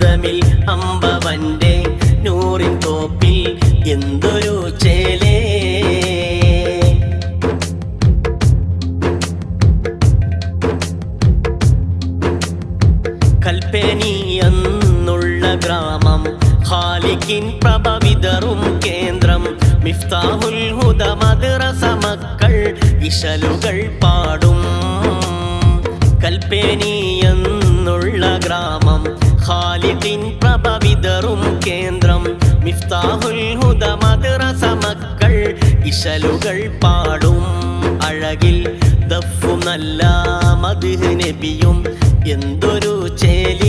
ചന്തമിൽ അമ്പവന്റെ നൂറിൻ തോപ്പിൽ എന്തൊരു ചേലേ? കൽപ്പനി എന്നുള്ള ഗ്രാമം ഖാലിക്കിൻ പ്രഭ വിതറും കേന്ദ്രം മിഫ്താഹുൽ ഹുദ മദ്രസ മക്കൾ ഇശലുകൾ പാടും. കൽപ്പനി ഹുദ ഇശലുകൾ പാടും അഴകിൽ. ദഫു നല്ല മദ്ഹ് നബിയും. എന്തൊരു ചേലി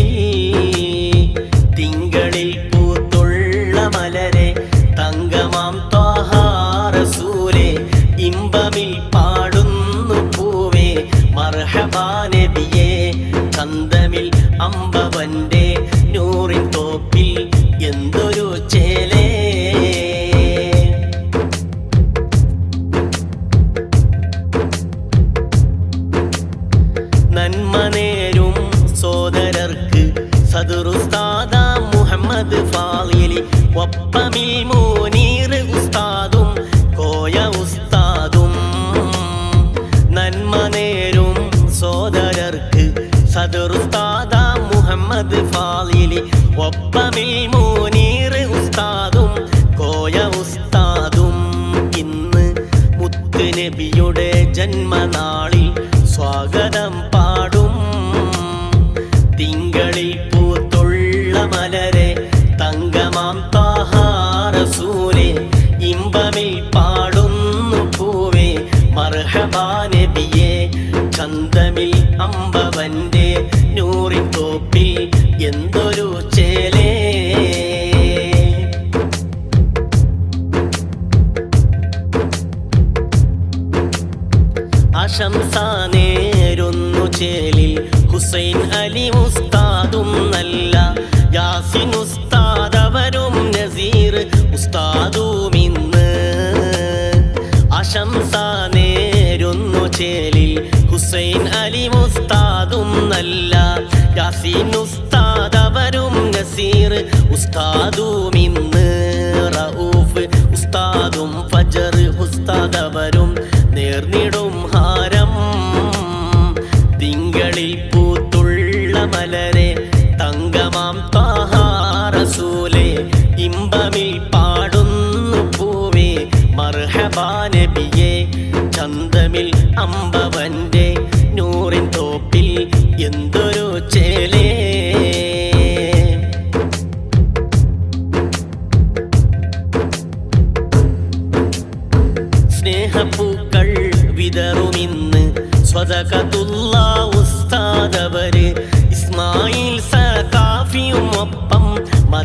ഫാലിലി ഒപ്പമിൽ മോനീർ ഉസ്താദും കോയ ഉസ്താദും. നന്മ നേരും സോദരർക്ക് സദുറുസ്താദ മുഹമ്മദ് ഫാലിലി ഒപ്പമിൽ മോനീർ ഉസ്താദും ചന്തമിൽ അമ്പവന്റെ നൂറിൻ തോപ്പിൽ എന്തൊരു ചേലേ? ആശംസ നേരുന്നു ചേലിൽ. ഹുസൈൻ അലി ഉസ്താദും നല്ല യാസിൻ ഉസ്താദ് അവരും നസീർ. ഉസ്താദും ഇന്ന്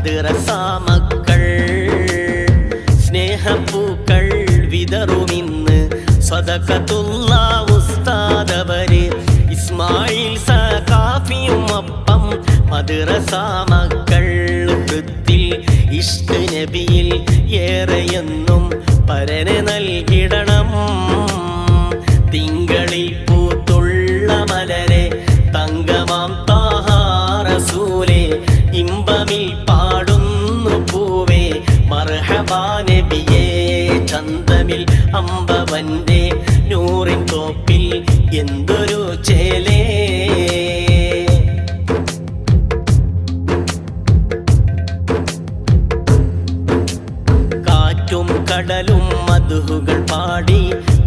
മദ്രസ മക്കൾ സ്നേഹപ്പൂക്കൾ വിതറുമിന്ന് സ്വതക്കത്തുള്ള ഉസ്താദവര്. ഇസ്മായിൽ സകാഫിയും ഒപ്പം മദ്രസ മക്കൾ വൃത്തിൽ ഇഷ്ട നബിയിൽ ഏറെയെന്നും പരനെ കടലും മധുഹുകൾ പാടി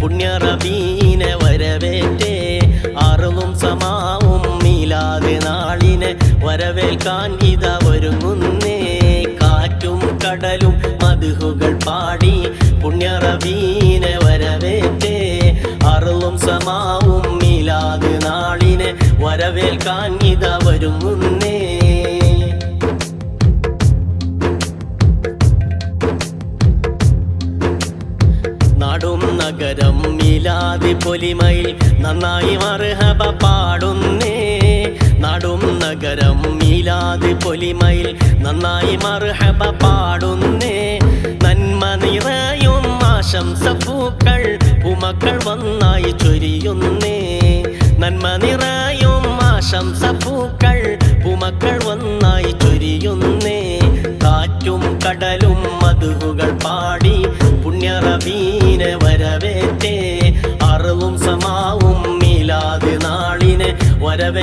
പുണ്യറബീനെ വരവേറ്റേ. അറുവും സമാവും മീലാതെ നാളിനെ വരവേൽക്കാൻ ഇതാ ഒരുങ്ങുന്നേ. കാറ്റും കടലും മധുഹുകൾ പാടി പുണ്യറബീനെ വരവേറ്റേ. അറുവും സമാവും മീലാതെ നാളിനെ വരവേൽക്കാൻ ഇതാ ഒരുങ്ങുന്നേ. പൊലിമയിൽ നന്നായി മർഹബ പാടുന്നേ. നാടും നഗരം മീലാത് പൊലിമയിൽ നന്നായി മർഹബ പാടുന്നേ. നന്മ നിറയും ആശംസപ്പൂക്കൾ ആശംസ പൂക്കൾ പൂമക്കൾ വന്നായി ചൊരിയുന്നേ. നന്മ നിറയും ആശംസ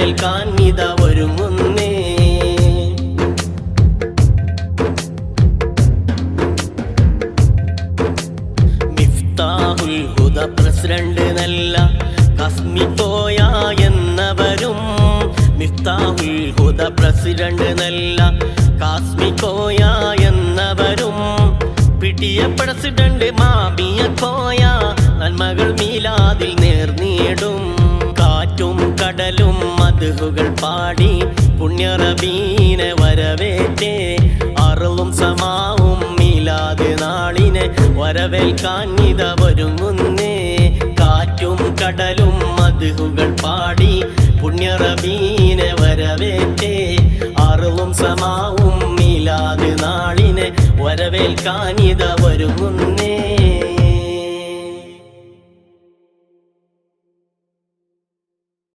വരവേൽക്കാൻ ഇതാ ഒരുങ്ങുന്നേ. മിഫ്താഹുൽ ഹുദ പ്രസിഡന്റ് നല്ല കസ്മിത്തോയ എന്നവരും. മിഫ്താഹുൽ ഹുദ പ്രസിഡന്റ് നല്ല കാസ്മിക്കോയ എന്നവരും. പിടിയ പ്രസിഡന്റ് മാമിയ കോയ പുണ്യറബീനെ വരവേറ്റേ. അറുവും സമാവും മീലാത് നാളിനെ വരവേൽക്കാൻ ഇത ഒരുങ്ങുന്നേ. കാറ്റും കടലും മധുകൾ പാടി പുണ്യറബീനെ വരവേറ്റേ. അറുവും സമാവും മീലാത് നാളിനെ വരവേൽക്കാൻ ഇത ഒരുങ്ങുന്നേ.